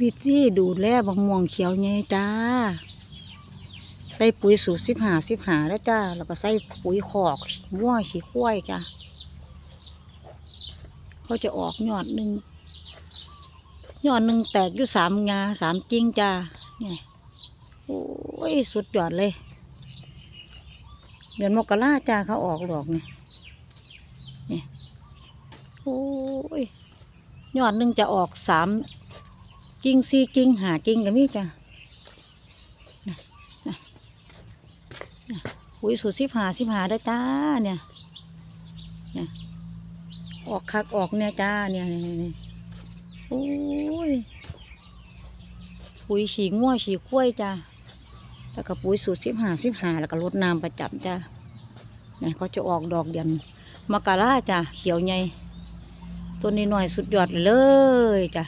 วิธีดูแลบักม่วงเขียวไงจ้า ใส่ปุ๋ยสูตรสิบหาสิบหาแล้วจ้า แล้วก็ใส่ปุ๋ยขอกมั่วขี้ควายจ้าเขาจะออกยอดหนึ่งยอดหนึ่งแตกอยู่สามงาสามจริงจ้าเนี่ยโอ้ยสุดยอดเลย เดือนมกราจ้าเขาออกดอกเนี่ยเนี่ยโอ้ยยอดหนึ่งจะออกสาม กิ่งสี่กิ่งหากิ่งก็มีจ้ะนะนะนะปุ๋ยสูตรสิบหาสิบหาได้จ้าเนี่ยเนี่ยออกคักออกเนี่ยจ้าเนี่ยเนี่ยเนี่ยโอ้ยปุ๋ยฉีง่วฉีข้วยจ้าแล้วก็ปุ๋ยสูตรสิบหาสิบหาแล้วก็รดน้ำประจำจ้าเนี่ยเขาจะออกดอกเดือนมกราจ้าเขียวใหญ่ตัวนี้หน่อยสุดยอดเลยจ้ะ